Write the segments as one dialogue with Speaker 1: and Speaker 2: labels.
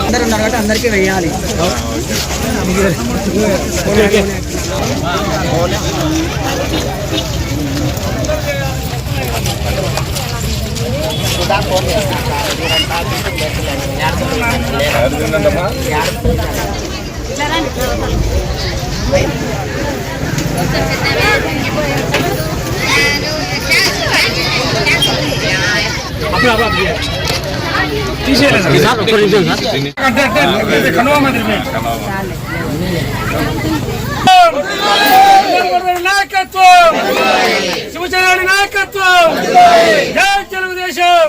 Speaker 1: అందరు ఉన్నారు కాబట్టి అందరికీ వెయ్యాలి.
Speaker 2: నాయకత్వం శివచంద్రుడి నాయకత్వం జై తెలుగుదేశం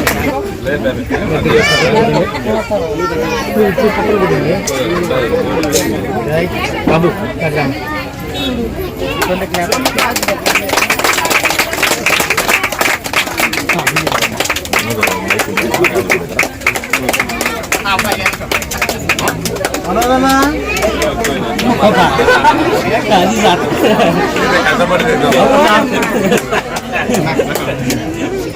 Speaker 2: ఆమె చెప్తాను పేపర్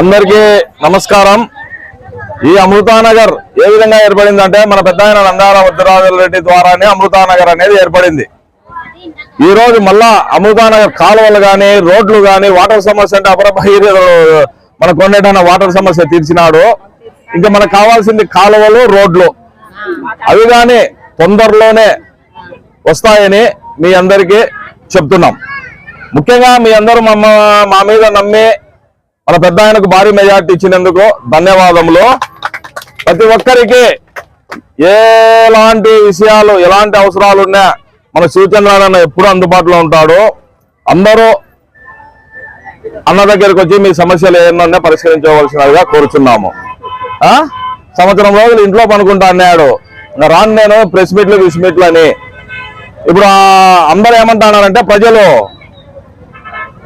Speaker 3: అందరికీ నమస్కారం. ఈ అమృతానగర్ ఏ విధంగా ఏర్పడిందంటే మన పెద్ద ఆయన నందాల ముద్దురాజుల రెడ్డి ద్వారానే అమృతానగర్ అనేది ఏర్పడింది. ఈ రోజు మళ్ళా అమృతానగర్ కాలువలు గాని రోడ్లు గాని వాటర్ సమస్య అంటే అపరభైరు మన కొన్నేటన్న వాటర్ సమస్య తీర్చినాడు. ఇంకా మనకు కావాల్సింది కాలువలు రోడ్లు. అవి కానీ తొందరలోనే వస్తాయని మీ అందరికీ చెప్తున్నాం. ముఖ్యంగా మీ అందరూ మమ్మ మా మీద నమ్మి మన పెద్ద ఆయనకు భారీ మెజార్టీ ఇచ్చినందుకు ధన్యవాదములు. ప్రతి ఒక్కరికి ఎలాంటి విషయాలు ఎలాంటి అవసరాలు ఉన్నా మన శివచంద్రారాయణ ఎప్పుడు అందుబాటులో ఉంటాడు. అందరూ అన్న దగ్గరికి వచ్చి మీ సమస్యలు ఏమన్నా పరిష్కరించవలసినదిగా కోరుచున్నాము. సంవత్సరం రోజులు ఇంట్లో పనుకుంటా అన్నాడు. రాను నేను ప్రెస్ మీట్లు విస్ మీట్లు అని ఇప్పుడు అందరూ ఏమంటున్నారంటే ప్రజలు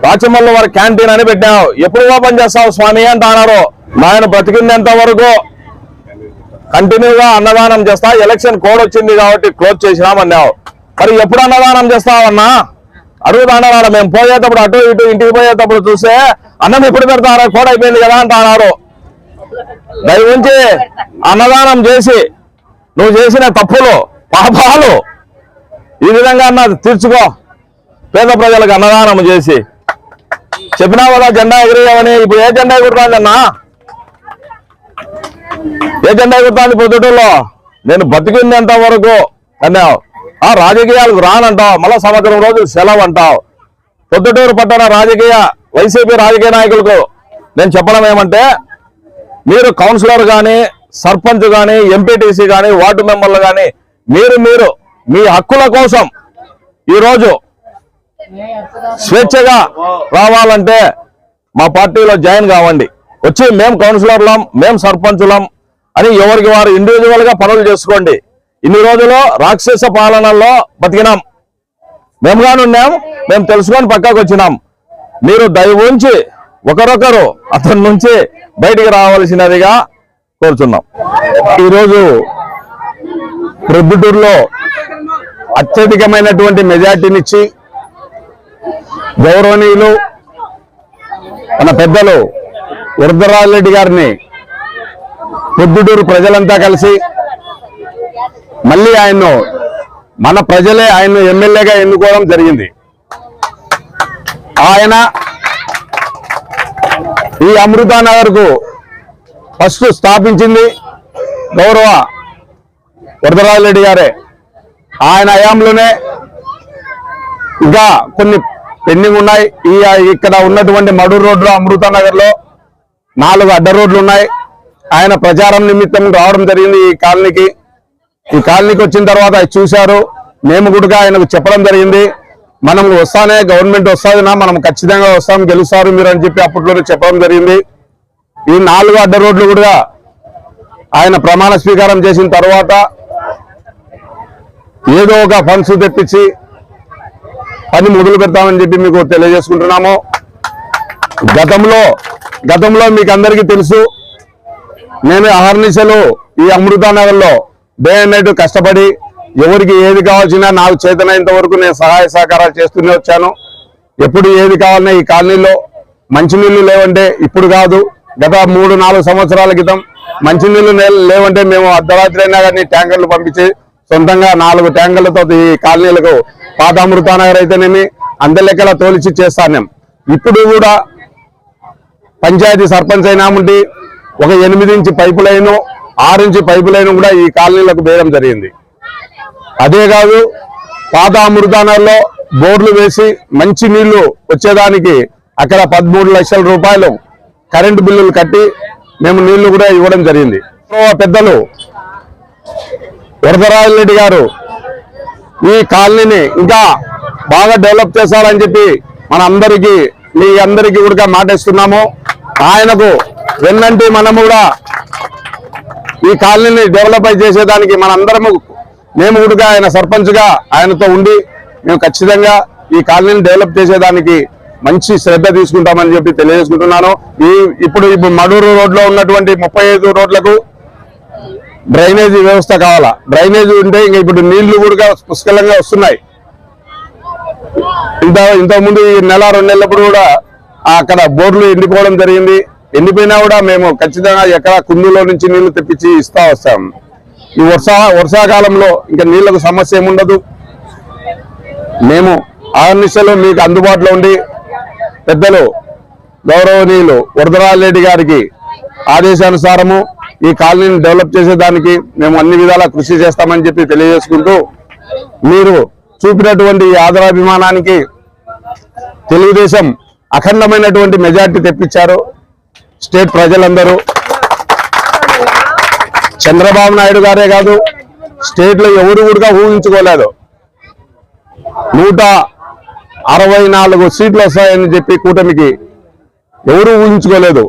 Speaker 3: రాచమల్లి వారి క్యాంటీన్ అని పెట్టావు. ఎప్పుడు ఓపెన్ చేస్తావు స్వామి అంటున్నారు నాయన బ్రతికిందంత వరకు కంటిన్యూగా అన్నదానం చేస్తా. ఎలక్షన్ కోడ్ వచ్చింది కాబట్టి క్లోజ్ చేసినామన్నావు మరి ఎప్పుడు అన్నదానం చేస్తావన్నా అడుగుతాన్నారా మేము పోయేటప్పుడు అటు ఇటు ఇంటికి పోయేటప్పుడు చూస్తే అన్నం ఎప్పుడు పెడతారా కోడ్ అయిపోయింది కదా అంటున్నారు దయవుంచి అన్నదానం చేసి నువ్వు చేసిన తప్పులు పాపాలు ఈ విధంగా అన్న తీర్చుకో. పేద ప్రజలకు అన్నదానం చేసి. చెప్పినా కదా జెండా ఎగిరేయమని ఇప్పుడు ఏ జెండా ఎగురుతాందన్నా ఏ జెండా ఎగురుతాంది పొద్దుటూరులో? నేను బతికిందంత వరకు అన్నావు. ఆ రాజకీయాలకు రానంటావు మళ్ళా సంవత్సరం రోజులు సెలవు అంటావు పొద్దుటూరు పట్టణ రాజకీయ వైసీపీ రాజకీయ నాయకులకు నేను చెప్పడం ఏమంటే మీరు కౌన్సిలర్ కానీ సర్పంచ్ కానీ ఎంపీటీసీ కానీ వార్డు మెంబర్లు కానీ మీరు మీరు మీ హక్కుల కోసం ఈరోజు స్వేచ్ఛగా రావాలంటే మా పార్టీలో జాయిన్ కావండి. వచ్చి మేము కౌన్సిలర్లం మేము సర్పంచులం అని ఎవరికి వారు ఇండివిజువల్గా పనులు చేసుకోండి. ఇన్ని రోజులు రాక్షస పాలనలో బతికినాం.
Speaker 4: మేముగానే ఉన్నాం మేము తెలుసుకొని పక్కకు వచ్చినాం. మీరు దయ ఉంచి ఒకరొకరు అతని నుంచి బయటికి రావాల్సినదిగా కోరుతున్నాం ఈరోజు ప్రొద్దుటూరులో అత్యధికమైనటువంటి మెజార్టీనిచ్చి గౌరవనీయులు మన పెద్దలు వరదరాజరెడ్డి గారిని పొద్దుటూరు ప్రజలంతా కలిసి మళ్ళీ ఆయన్ను మన ప్రజలే ఆయన్ను ఎమ్మెల్యేగా ఎన్నుకోవడం జరిగింది. ఆయన ఈ అమృతానగర్ నగర్కు ఫస్ట్ స్థాపించింది గౌరవ వరదరాజరెడ్డి గారే. ఆయన హయాంలోనే ఇంకా కొన్ని పెండింగ్ ఉన్నాయి. ఈ ఇక్కడ ఉన్నటువంటి మడూరు రోడ్డు అమృత నగర్లో నాలుగు అడ్డ రోడ్లు ఉన్నాయి. ఆయన ప్రచారం నిమిత్తం రావడం జరిగింది ఈ కాలనీకి. ఈ కాలనీకి వచ్చిన తర్వాత అది చూశారు. మేము కూడా ఆయనకు చెప్పడం జరిగింది. మనం వస్తానే గవర్నమెంట్ వస్తాదినా మనం ఖచ్చితంగా వస్తాం గెలుస్తారు మీరు అని చెప్పి అప్పట్లోనే చెప్పడం జరిగింది. ఈ నాలుగు అడ్డ రోడ్లు కూడా ఆయన ప్రమాణ స్వీకారం చేసిన తర్వాత ఏదో ఒక ఫండ్స్ తెప్పించి పని మొదలు పెడతామని చెప్పి మీకు తెలియజేసుకుంటున్నాము. గతంలో గతంలో మీకు అందరికీ తెలుసు నేను అహర్నిశలు ఈ అమృతానగర్లో డే అండ్ నైట్ కష్టపడి ఎవరికి ఏది కావాల్సినా నాకు చేతనైనంత వరకు నేను సహాయ సహకారాలు చేస్తూనే వచ్చాను. ఎప్పుడు ఏది కావాలన్నా ఈ కాలనీలో మంచినీళ్ళు లేవంటే ఇప్పుడు కాదు గత మూడు నాలుగు సంవత్సరాల క్రితం మంచినీళ్ళు లేవంటే మేము అర్ధరాత్రి అయినా కానీ ట్యాంకర్లు పంపించి సొంతంగా నాలుగు ట్యాంకర్లతో ఈ కాలనీలకు పాత అమృతానగర్ అయితేనేమి అందలెక్కల తోలిచి చేస్తాను ఇప్పుడు కూడా పంచాయతీ సర్పంచ్ అయినాముంటి ఒక ఎనిమిది ఇంచి పైపు లైను ఆరు ఇంచి పైపు లైను కూడా ఈ కాలనీలకు వేయడం జరిగింది. అదే కాదు పాత అమృతానగర్లో బోర్లు వేసి మంచి నీళ్ళు వచ్చేదానికి అక్కడ పదమూడు లక్షల రూపాయలు కరెంటు బిల్లులు కట్టి మేము నీళ్ళు కూడా ఇవ్వడం జరిగింది. పెద్దలు వరదరాజరెడ్డి గారు ఈ కాలనీని ఇంకా బాగా డెవలప్ చేశారని చెప్పి మన అందరికీ మీ అందరికీ కూడా మాటేస్తున్నాము. ఆయనకు వెన్నంటి మనము కూడా ఈ కాలనీని డెవలప్ చేసేదానికి మనందరము మేము కూడా ఆయన సర్పంచ్గా ఆయనతో ఉండి మేము ఖచ్చితంగా ఈ కాలనీని డెవలప్ చేసేదానికి మంచి శ్రద్ధ తీసుకుంటామని చెప్పి తెలియజేసుకుంటున్నాను. ఈ ఇప్పుడు ఇప్పుడు మడూరు రోడ్లో ఉన్నటువంటి ముప్పై ఐదు రోడ్లకు డ్రైనేజీ వ్యవస్థ కావాలా? డ్రైనేజీ ఉంటే ఇంకా ఇప్పుడు నీళ్ళు కూడా పుష్కలంగా వస్తున్నాయి. ఇంత ఇంతకుముందు ఈ నెల రెండు నెలలప్పుడు కూడా అక్కడ బోర్లు ఎండిపోవడం జరిగింది. ఎండిపోయినా కూడా మేము ఖచ్చితంగా ఎక్కడ కుందులో నుంచి నీళ్ళు తెప్పించి ఇస్తా వస్తాం. ఈ వర్షా వర్షాకాలంలో ఇంకా నీళ్ళకు సమస్య ఏముండదు. మేము ఆర్నిసలో మీకు అందుబాటులో ఉండి పెద్దలు గౌరవనీయులు వరదరాజరెడ్డి గారికి ఆదేశానుసారము ఈ కాలనీని డెవలప్ చేసేదానికి మేము అన్ని విధాలా కృషి చేస్తామని చెప్పి తెలియజేసుకుంటూ మీరు చూపినటువంటి ఆదరాభిమానానికి తెలుగుదేశం అఖండమైనటువంటి మెజార్టీ తెప్పించారు. స్టేట్ ప్రజలందరూ. చంద్రబాబు నాయుడు గారే కాదు స్టేట్లో ఎవరు కూడా ఊహించుకోలేదు. నూట అరవై నాలుగు సీట్లు వస్తాయని చెప్పి కూటమికి ఎవరు ఊహించుకోలేదు.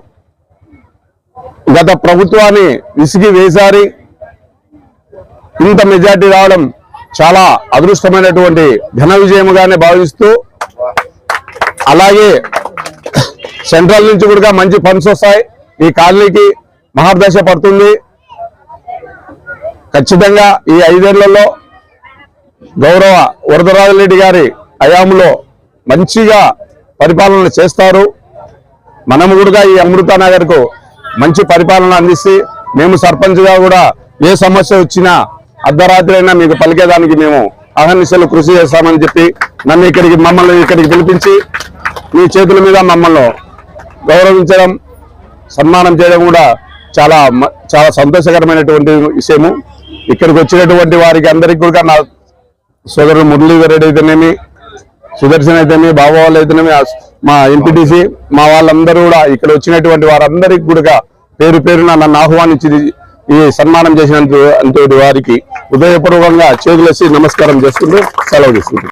Speaker 4: గత ప్రభుత్వాన్ని విసిగి వేసారి ఇంత మెజార్టీ రావడం చాలా అదృష్టమైనటువంటి ఘన విజయముగానే భావిస్తూ అలాగే సెంట్రల్ నుంచి కూడా మంచి ఫండ్స్ వస్తాయి. ఈ కాలనీకి మహాదశ పడుతుంది. ఖచ్చితంగా ఈ ఐదేళ్ళలో గౌరవ వరదరాజరెడ్డి గారి హయాంలో మంచిగా పరిపాలన చేస్తారు. మనము కూడా ఈ అమృత నగర్కు మంచి పరిపాలన అందిస్తే మేము సర్పంచ్గా కూడా ఏ సమస్య వచ్చినా అర్ధరాత్రి అయినా మీకు పలికేదానికి మేము అహర్నిశలు కృషి చేస్తామని చెప్పి నన్ను ఇక్కడికి మమ్మల్ని ఇక్కడికి పిలిపించి మీ చేతుల మీద మమ్మల్ని గౌరవించడం సన్మానం చేయడం కూడా చాలా మ- చాలా సంతోషకరమైనటువంటి విషయము. ఇక్కడికి వచ్చినటువంటి వారికి అందరికీ కూడా నా సోదరుడు మురళీధర్ రెడ్డి అయితేనేమి సుదర్శన్ అయితేనేమి బాబావాళ్ళు అయితేనేమి మా ఎంపీటీసీ మా వాళ్ళందరూ కూడా ఇక్కడ వచ్చినటువంటి వారందరికి కూడా పేరు పేరున నన్ను ఆహ్వానించి ఈ సన్మానం చేసినందుకు వారికి హృదయపూర్వకంగా చేతులెసి నమస్కారం చేసుకుంటూ సెలవు తీసుకుంటాను